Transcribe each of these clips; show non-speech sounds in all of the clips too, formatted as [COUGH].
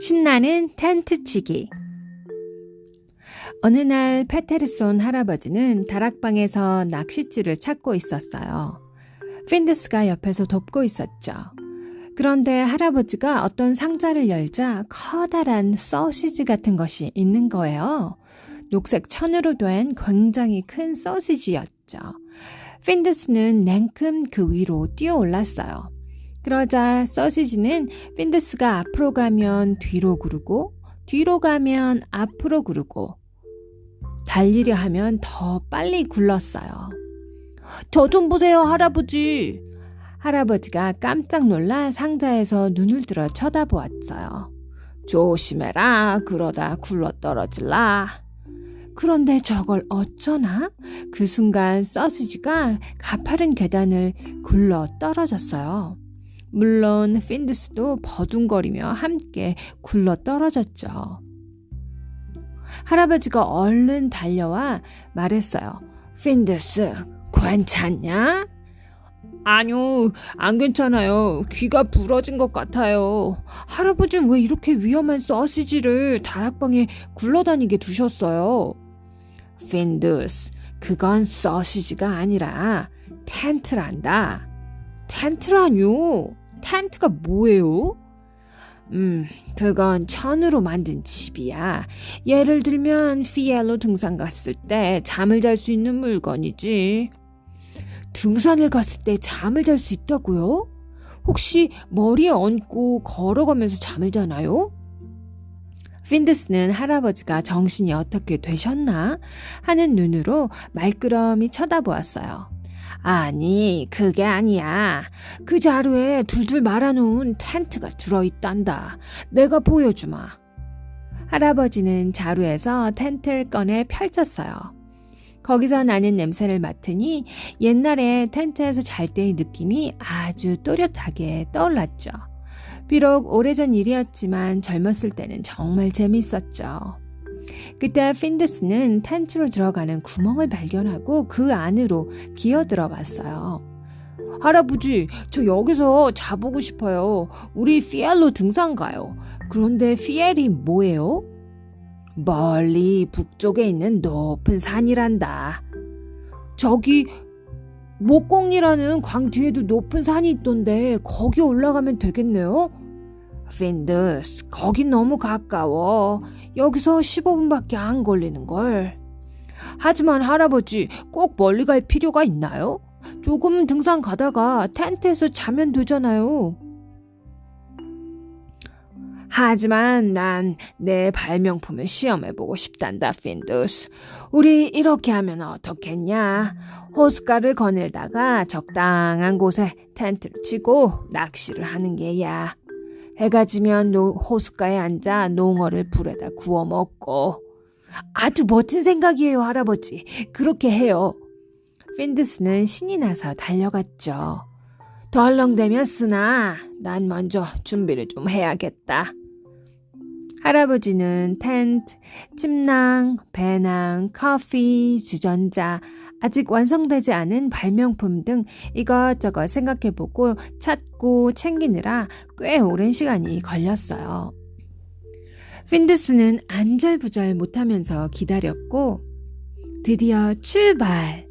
신나는 텐트 치기. 어느 날 페테르손 할아버지는 다락방에서 낚싯줄을 찾고 있었어요. 핀드스가 옆에서 돕고 있었죠. 그런데 할아버지가 어떤 상자를 열자 커다란 소시지 같은 것이 있는 거예요. 녹색 천으로 된 굉장히 큰 소시지였죠. 핀드스는 냉큼 그 위로 뛰어 올랐어요. 그러자 서시지는 핀드스가 앞으로 가면 뒤로 구르고 뒤로 가면 앞으로 구르고 달리려 하면 더 빨리 굴렀어요. 저 좀 보세요, 할아버지. 할아버지가 깜짝 놀라 상자에서 눈을 들어 쳐다보았어요. 조심해라. 그러다 굴러 떨어질라. 그런데 저걸 어쩌나? 그 순간 서시지가 가파른 계단을 굴러 떨어졌어요. 물론 핀드스도 버둥거리며 함께 굴러 떨어졌죠. 할아버지가 얼른 달려와 말했어요. 핀드스, 괜찮냐? 아니요, 안 괜찮아요. 귀가 부러진 것 같아요. 할아버지는 왜 이렇게 위험한 서시지를 다락방에 굴러다니게 두셨어요? 핀드스, 그건 서시지가 아니라 텐트란다. 텐트라뇨? 텐트가 뭐예요? 음, 그건 천으로 만든 집이야. 예를 들면 피엘로 등산 갔을 때 잠을 잘 수 있는 물건이지. 등산을 갔을 때 잠을 잘 수 있다고요? 혹시 머리에 얹고 걸어가면서 잠을 자나요? 핀드스는 할아버지가 정신이 어떻게 되셨나 하는 눈으로 말끄러미 쳐다보았어요. 아니, 그게 아니야. 그 자루에 둘둘 말아놓은 텐트가 들어있단다. 내가 보여주마. 할아버지는 자루에서 텐트를 꺼내 펼쳤어요. 거기서 나는 냄새를 맡으니 옛날에 텐트에서 잘 때의 느낌이 아주 또렷하게 떠올랐죠. 비록 오래전 일이었지만 젊었을 때는 정말 재밌었죠. 그때 핀드스는 텐트로 들어가는 구멍을 발견하고 그 안으로 기어 들어갔어요. 할아버지, 저 여기서 자보고 싶어요. 우리 피엘로 등산 가요. 그런데 피엘이 뭐예요? 멀리 북쪽에 있는 높은 산이란다. 저기 목공리라는 광 뒤에도 높은 산이 있던데 거기 올라가면 되겠네요? 핀드스, 거긴 너무 가까워. 여기서 15분밖에 안 걸리는걸. 하지만 할아버지, 꼭 멀리 갈 필요가 있나요? 조금 등산 가다가 텐트에서 자면 되잖아요. 하지만 난 내 발명품을 시험해보고 싶단다, 핀두스. 우리 이렇게 하면 어떻겠냐? 호숫가를 거닐다가 적당한 곳에 텐트를 치고 낚시를 하는 게야. 해가 지면 노, 호숫가에 앉아 농어를 불에다 구워 먹고. 아주 멋진 생각이에요, 할아버지. 그렇게 해요. 핀드스는 신이 나서 달려갔죠. 덜렁대면 쓰나 난 먼저 준비를 좀 해야겠다. 할아버지는 텐트, 침낭, 배낭, 커피, 주전자, 아직 완성되지 않은 발명품 등 이것저것 생각해보고 찾고 챙기느라 꽤 오랜 시간이 걸렸어요. 핀드스는 안절부절 못하면서 기다렸고 드디어 출발!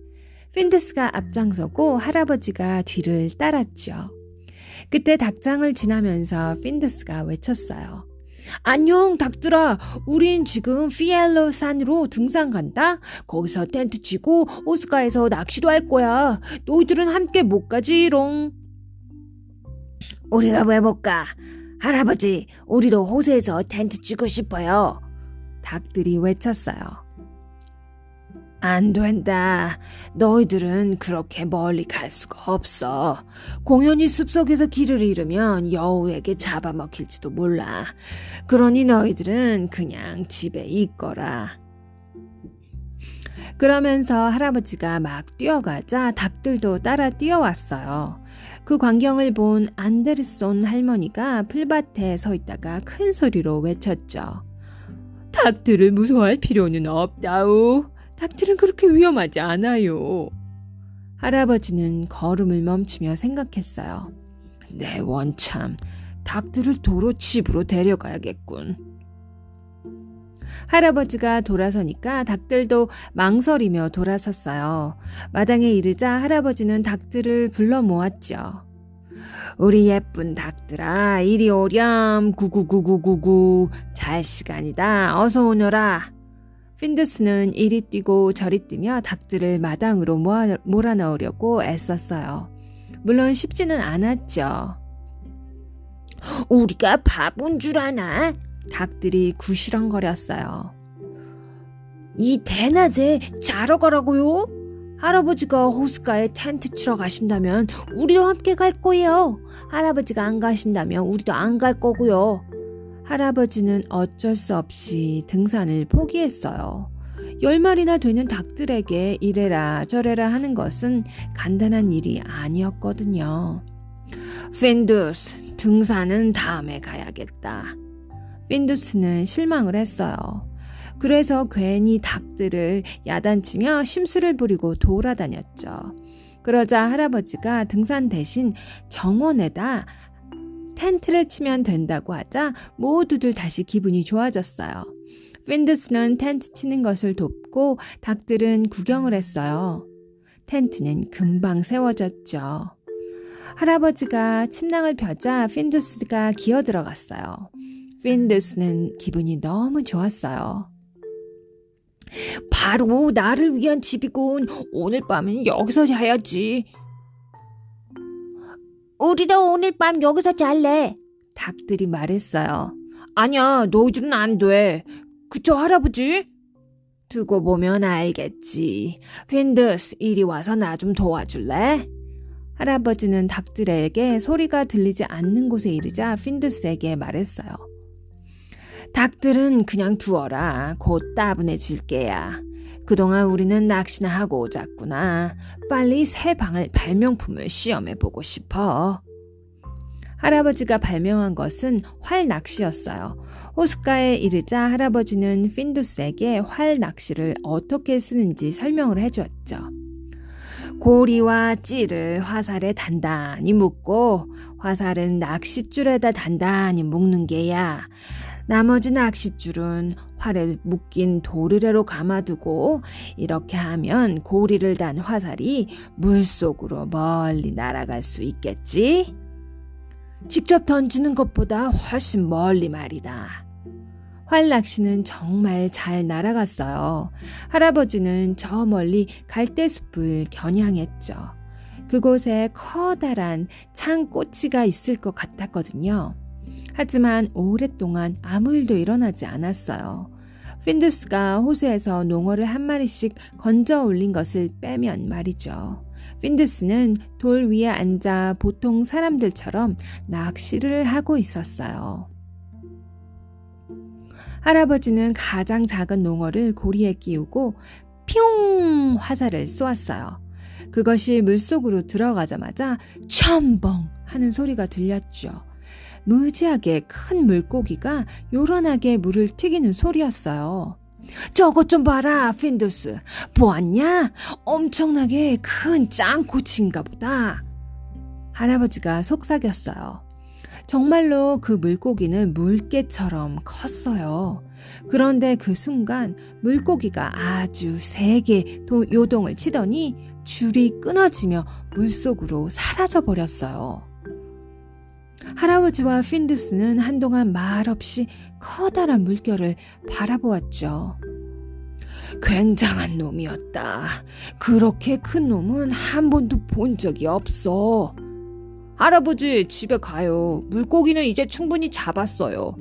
핀드스가 앞장서고 할아버지가 뒤를 따랐죠. 그때 닭장을 지나면서 핀드스가 외쳤어요. 안녕, 닭들아. 우린 지금 피엘로 산으로 등산 간다. 거기서 텐트 치고 오스카에서 낚시도 할 거야. 너희들은 함께 못 가지롱. 우리가 왜 못 가? 할아버지, 우리도 호수에서 텐트 치고 싶어요. 닭들이 외쳤어요. 안 된다. 너희들은 그렇게 멀리 갈 수가 없어. 공연히 숲속에서 길을 잃으면 여우에게 잡아먹힐지도 몰라. 그러니 너희들은 그냥 집에 있거라. 그러면서 할아버지가 막 뛰어가자 닭들도 따라 뛰어왔어요. 그 광경을 본 안데르손 할머니가 풀밭에 서 있다가 큰 소리로 외쳤죠. 닭들을 무서워할 필요는 없다우. 닭들은 그렇게 위험하지 않아요. 할아버지는 걸음을 멈추며 생각했어요. 내 원참, 닭들을 도로 집으로 데려가야겠군. 할아버지가 돌아서니까 닭들도 망설이며 돌아섰어요. 마당에 이르자 할아버지는 닭들을 불러 모았죠. 우리 예쁜 닭들아, 이리 오렴. 구구구구구구. 잘 시간이다. 어서 오너라. 핀드스는 이리 뛰고 저리 뛰며 닭들을 마당으로 모아, 몰아넣으려고 애썼어요. 물론 쉽지는 않았죠. 우리가 바본 줄 아나? 닭들이 구시렁거렸어요. 이 대낮에 자러 가라고요? 할아버지가 호숫가에 텐트 치러 가신다면 우리도 함께 갈 거예요. 할아버지가 안 가신다면 우리도 안 갈 거고요. 할아버지는 어쩔 수 없이 등산을 포기했어요. 열 마리나 되는 닭들에게 이래라 저래라 하는 것은 간단한 일이 아니었거든요. 핀두스, 등산은 다음에 가야겠다. 핀두스는 실망을 했어요. 그래서 괜히 닭들을 야단치며 심술을 부리고 돌아다녔죠. 그러자 할아버지가 등산 대신 정원에다 텐트를 치면 된다고 하자 모두들 다시 기분이 좋아졌어요. 핀두스는 텐트 치는 것을 돕고 닭들은 구경을 했어요. 텐트는 금방 세워졌죠. 할아버지가 침낭을 펴자 핀두스가 기어 들어갔어요. 핀두스는 기분이 너무 좋았어요. 바로 나를 위한 집이군. 오늘 밤은 여기서 자야지. 우리도 오늘 밤 여기서 잘래. 닭들이 말했어요. 아니야, 너희들은 안 돼. 그쵸, 할아버지? 두고 보면 알겠지. 핀두스, 이리 와서 나 좀 도와줄래? 할아버지는 닭들에게 소리가 들리지 않는 곳에 이르자 핀두스에게 말했어요. 닭들은 그냥 두어라. 곧 따분해질 게야. 그동안 우리는 낚시나 하고 오잤구나. 빨리 새 방을 발명품을 시험해 보고 싶어. 할아버지가 발명한 것은 활 낚시였어요. 호숫가에 이르자 할아버지는 핀두스에게 활 낚시를 어떻게 쓰는지 설명을 해주었죠. 고리와 찌를 화살에 단단히 묶고 화살은 낚싯줄에다 단단히 묶는 게야. 나머지 낚싯줄은 활에 묶인 도르래로 감아두고 이렇게 하면 고리를 단 화살이 물속으로 멀리 날아갈 수 있겠지? 직접 던지는 것보다 훨씬 멀리 말이다. 활 낚시는 정말 잘 날아갔어요. 할아버지는 저 멀리 갈대숲을 겨냥했죠. 그곳에 커다란 창꼬치가 있을 것 같았거든요. 하지만 오랫동안 아무 일도 일어나지 않았어요. 핀두스가 호수에서 농어를 한 마리씩 건져 올린 것을 빼면 말이죠. 핀두스는 돌 위에 앉아 보통 사람들처럼 낚시를 하고 있었어요. 할아버지는 가장 작은 농어를 고리에 끼우고 뿅 화살을 쏘았어요. 그것이 물속으로 들어가자마자 첨벙 하는 소리가 들렸죠. 무지하게 큰 물고기가 요란하게 물을 튀기는 소리였어요. 저것 좀 봐라, 핀두스. 보았냐? 엄청나게 큰 짱코치인가 보다. 할아버지가 속삭였어요. 정말로 그 물고기는 물개처럼 컸어요. 그런데 그 순간 물고기가 아주 세게 요동을 치더니 줄이 끊어지며 물속으로 사라져 버렸어요. 할아버지와 핀두스는 한동안 말없이 커다란 물결을 바라보았죠. 굉장한 놈이었다. 그렇게 큰 놈은 한 번도 본 적이 없어. 할아버지, 집에 가요. 물고기는 이제 충분히 잡았어요.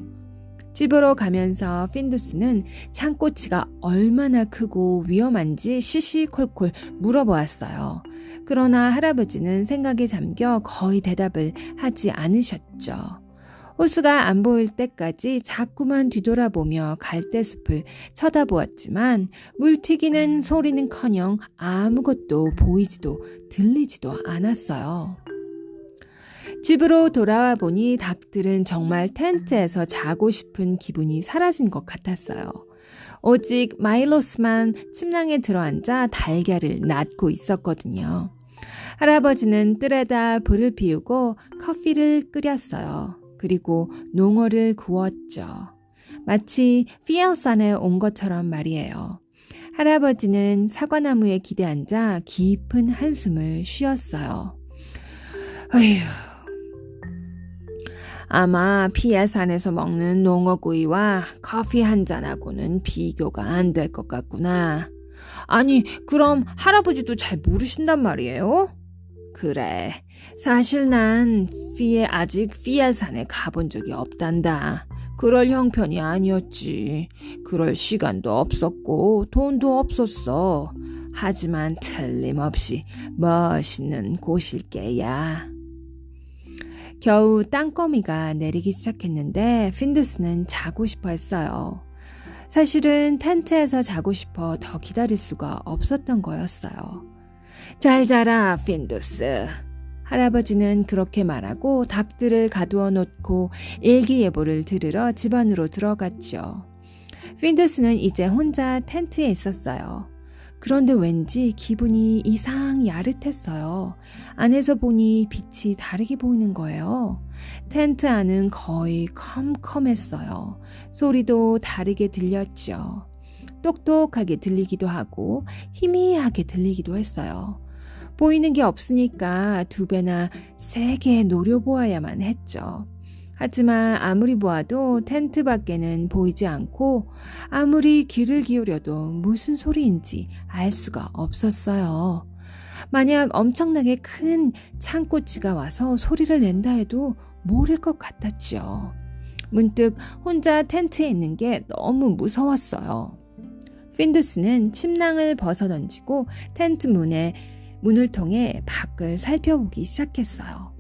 집으로 가면서 핀두스는 창꼬치가 얼마나 크고 위험한지 시시콜콜 물어보았어요. 그러나 할아버지는 생각에 잠겨 거의 대답을 하지 않으셨죠. 호수가 안 보일 때까지 자꾸만 뒤돌아보며 갈대숲을 쳐다보았지만 물 튀기는 소리는 커녕 아무것도 보이지도 들리지도 않았어요. 집으로 돌아와 보니 닭들은 정말 텐트에서 자고 싶은 기분이 사라진 것 같았어요. 오직 마일로스만 침낭에 들어앉아 달걀을 낳고 있었거든요. 할아버지는 뜰에다 불을 피우고 커피를 끓였어요. 그리고 농어를 구웠죠. 마치 피엘산에 온 것처럼 말이에요. 할아버지는 사과나무에 기대 앉아 깊은 한숨을 쉬었어요. 어휴, 아마 피엘산에서 먹는 농어구이와 커피 한 잔하고는 비교가 안 될 것 같구나. 아니, 그럼 할아버지도 잘 모르신단 말이에요? 그래. 사실 난 피에 아직 피엘산에 가본 적이 없단다. 그럴 형편이 아니었지. 그럴 시간도 없었고 돈도 없었어. 하지만 틀림없이 멋있는 곳일 게야. 겨우 땅거미가 내리기 시작했는데 핀두스는 자고 싶어 했어요. 사실은 텐트에서 자고 싶어 더 기다릴 수가 없었던 거였어요. 잘 자라, 핀두스. 할아버지는 그렇게 말하고 닭들을 가두어 놓고 일기예보를 들으러 집 안으로 들어갔죠. 핀두스는 이제 혼자 텐트에 있었어요. 그런데 왠지 기분이 이상 야릇했어요. 안에서 보니 빛이 다르게 보이는 거예요. 텐트 안은 거의 컴컴했어요. 소리도 다르게 들렸죠. 똑똑하게 들리기도 하고 희미하게 들리기도 했어요. 보이는 게 없으니까 두 배나 세게 노려보아야만 했죠. 하지만 아무리 보아도 텐트 밖에는 보이지 않고 아무리 귀를 기울여도 무슨 소리인지 알 수가 없었어요. 만약 엄청나게 큰 창꼬치가 와서 소리를 낸다 해도 모를 것 같았죠. 문득 혼자 텐트에 있는 게 너무 무서웠어요. 핀두스는 침낭을 벗어 던지고 텐트 문에 문을 통해 밖을 살펴보기 시작했어요.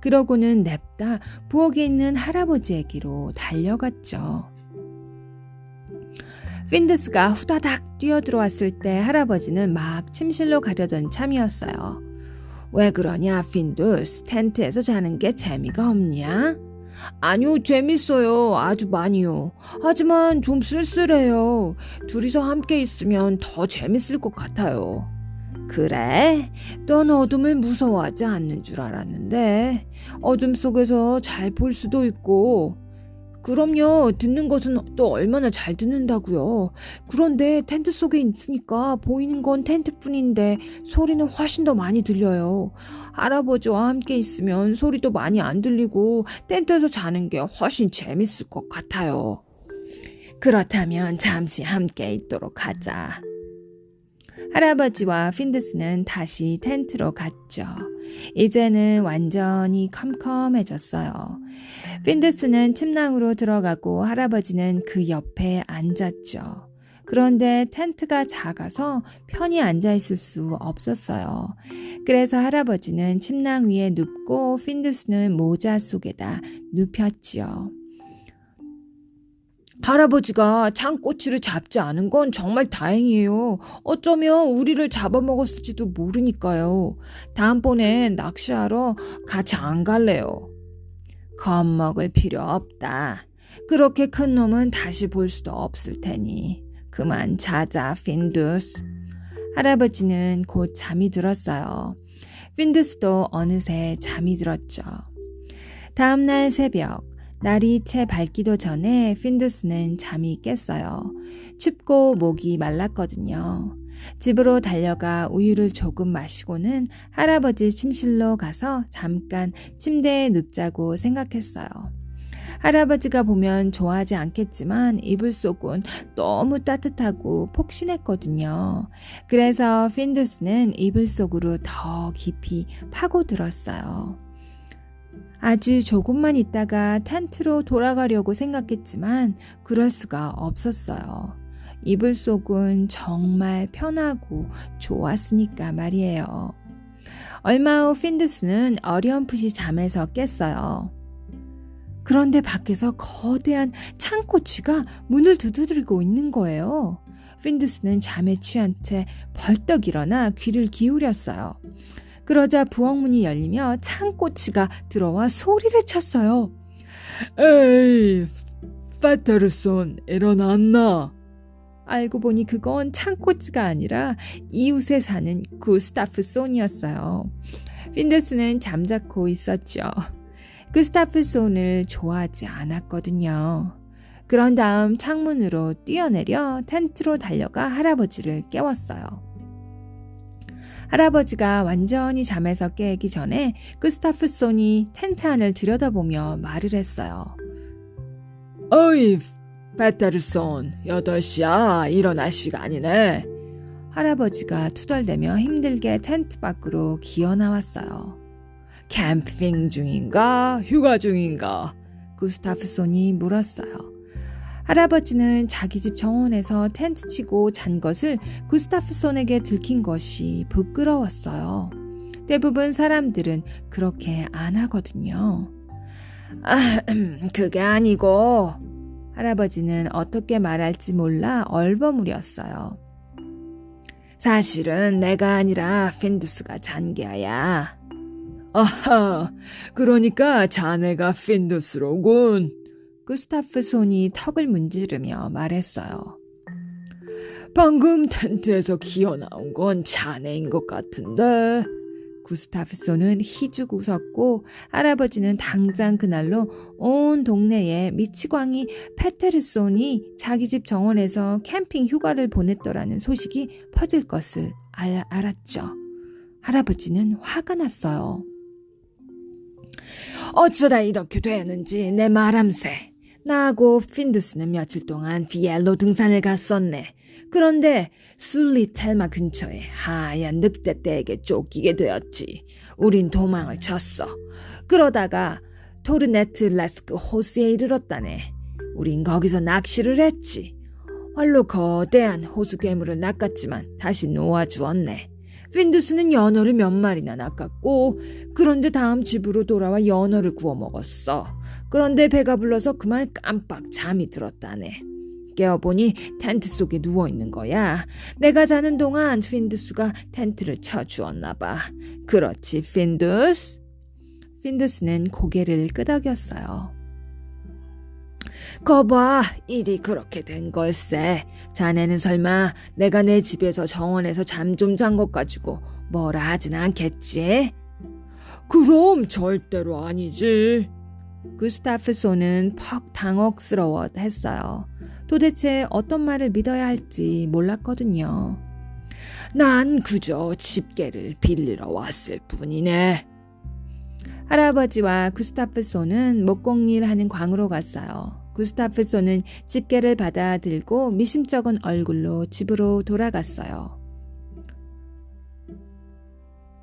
그러고는 냅다 부엌에 있는 할아버지에게로 달려갔죠. 핀드스가 후다닥 뛰어들어왔을 때 할아버지는 막 침실로 가려던 참이었어요. 왜 그러냐, 핀두스? 텐트에서 자는 게 재미가 없냐? 아니요, 재밌어요. 아주 많이요. 하지만 좀 쓸쓸해요. 둘이서 함께 있으면 더 재밌을 것 같아요. 그래? 넌 어둠을 무서워하지 않는 줄 알았는데, 어둠 속에서 잘 볼 수도 있고, 그럼요. 듣는 것은 또 얼마나 잘 듣는다고요. 그런데 텐트 속에 있으니까 보이는 건 텐트뿐인데 소리는 훨씬 더 많이 들려요. 할아버지와 함께 있으면 소리도 많이 안 들리고 텐트에서 자는 게 훨씬 재밌을 것 같아요. 그렇다면 잠시 함께 있도록 하자. 할아버지와 핀드스는 다시 텐트로 갔죠. 이제는 완전히 컴컴해졌어요. 핀드스는 침낭으로 들어가고 할아버지는 그 옆에 앉았죠. 그런데 텐트가 작아서 편히 앉아 있을 수 없었어요. 그래서 할아버지는 침낭 위에 눕고 핀드스는 모자 속에다 눕혔지요. 할아버지가 창꼬치를 잡지 않은 건 정말 다행이에요. 어쩌면 우리를 잡아먹었을지도 모르니까요. 다음번엔 낚시하러 같이 안 갈래요. 겁먹을 필요 없다. 그렇게 큰 놈은 다시 볼 수도 없을 테니. 그만 자자, 핀두스. 할아버지는 곧 잠이 들었어요. 핀두스도 어느새 잠이 들었죠. 다음날 새벽, 날이 채 밝기도 전에 핀두스는 잠이 깼어요. 춥고 목이 말랐거든요. 집으로 달려가 우유를 조금 마시고는 할아버지 침실로 가서 잠깐 침대에 눕자고 생각했어요. 할아버지가 보면 좋아하지 않겠지만 이불 속은 너무 따뜻하고 폭신했거든요. 그래서 핀두스는 이불 속으로 더 깊이 파고들었어요. 아주 조금만 있다가 텐트로 돌아가려고 생각했지만 그럴 수가 없었어요. 이불 속은 정말 편하고 좋았으니까 말이에요. 얼마 후 핀두스는 어렴풋이 잠에서 깼어요. 그런데 밖에서 거대한 창꼬치가 문을 두드리고 있는 거예요. 핀두스는 잠에 취한 채 벌떡 일어나 귀를 기울였어요. 그러자 부엌문이 열리며 창꼬치가 들어와 소리를 쳤어요. 에이, 페테르손 일어났나? 알고 보니 그건 창꼬치가 아니라 이웃에 사는 구스타프 손이었어요. 핀데스는 잠자코 있었죠. 그스타프손을 좋아하지 않았거든요. 그런 다음 창문으로 뛰어내려 텐트로 달려가 할아버지를 깨웠어요. 할아버지가 완전히 잠에서 깨기 전에 그스타프손이 텐트 안을 들여다보며 말을 했어요. 어이, 페테르손, 8시야. 일어날 시간이네. 할아버지가 투덜대며 힘들게 텐트 밖으로 기어 나왔어요. 캠핑 중인가? 휴가 중인가? 구스타프손이 물었어요. 할아버지는 자기 집 정원에서 텐트 치고 잔 것을 구스타프손에게 들킨 것이 부끄러웠어요. 대부분 사람들은 그렇게 안 하거든요. 아, [CLEARS THROAT] 그게 아니고. 할아버지는 어떻게 말할지 몰라 얼버무렸어요. 사실은 내가 아니라 핀두스가 잔게야. 아하, 그러니까 자네가 핀두스로군. 구스타프 손이 턱을 문지르며 말했어요. 방금 텐트에서 기어 나온 건 자네인 것 같은데. 구스타프손은 희죽 웃었고 할아버지는 당장 그날로 온 동네에 미치광이 페테르손이 자기 집 정원에서 캠핑 휴가를 보냈더라는 소식이 퍼질 것을 알, 알았죠. 할아버지는 화가 났어요. 어쩌다 이렇게 되는지 내 말함새. 나하고 핀두스는 며칠 동안 비엘로 등산을 갔었네. 그런데 술리텔마 근처에 하얀 늑대 떼에게 쫓기게 되었지. 우린 도망을 쳤어. 그러다가 토르네트 레스크 호수에 이르렀다네. 우린 거기서 낚시를 했지. 활로 거대한 호수 괴물을 낚았지만 다시 놓아주었네. 핀두스는 연어를 몇 마리나 낚았고 그런데 다음 집으로 돌아와 연어를 구워 먹었어. 그런데 배가 불러서 그만 깜빡 잠이 들었다네. 깨어보니 텐트 속에 누워 있는 거야. 내가 자는 동안 핀두스가 텐트를 쳐 주었나 봐. 그렇지, 핀두스? 핀두스는 고개를 끄덕였어요. 거봐, 일이 그렇게 된 걸세. 자네는 설마 내가 내 집에서 정원에서 잠 좀 잔 것 가지고 뭐라 하진 않겠지? 그럼 절대로 아니지. 구스타프소는 퍽 당혹스러워 했어요. 도대체 어떤 말을 믿어야 할지 몰랐거든요. 난 그저 집게를 빌리러 왔을 뿐이네. 할아버지와 구스타프소는 목공일 하는 광으로 갔어요. 구스타프소는 집게를 받아 들고 미심쩍은 얼굴로 집으로 돌아갔어요.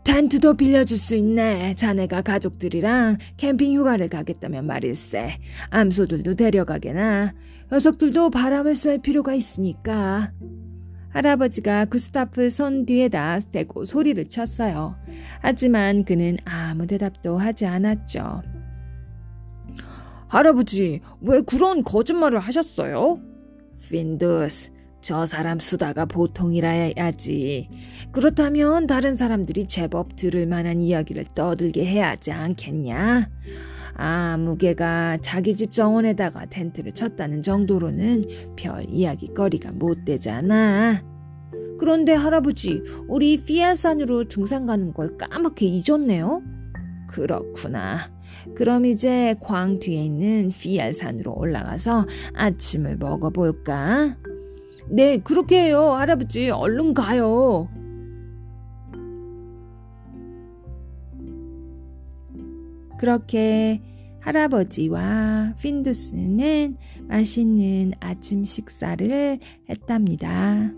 텐트도 빌려줄 수 있네. 자네가 가족들이랑 캠핑 휴가를 가겠다면 말일세. 암소들도 데려가게나. 녀석들도 바람을 쐴 필요가 있으니까. 할아버지가 구스타프 손 뒤에다 대고 소리를 쳤어요. 하지만 그는 아무 대답도 하지 않았죠. 할아버지, 왜 그런 거짓말을 하셨어요? 핀두스, 저 사람 수다가 보통이라야지. 그렇다면 다른 사람들이 제법 들을 만한 이야기를 떠들게 해야 하지 않겠냐? 아, 무게가 자기 집 정원에다가 텐트를 쳤다는 정도로는 별 이야기거리가 못 되잖아. 그런데 할아버지, 우리 피아산으로 등산 가는 걸 까맣게 잊었네요? 그렇구나. 그럼 이제 광 뒤에 있는 피알산으로 올라가서 아침을 먹어볼까? 네, 그렇게 해요. 할아버지, 얼른 가요. 그렇게 할아버지와 핀두스는 맛있는 아침 식사를 했답니다.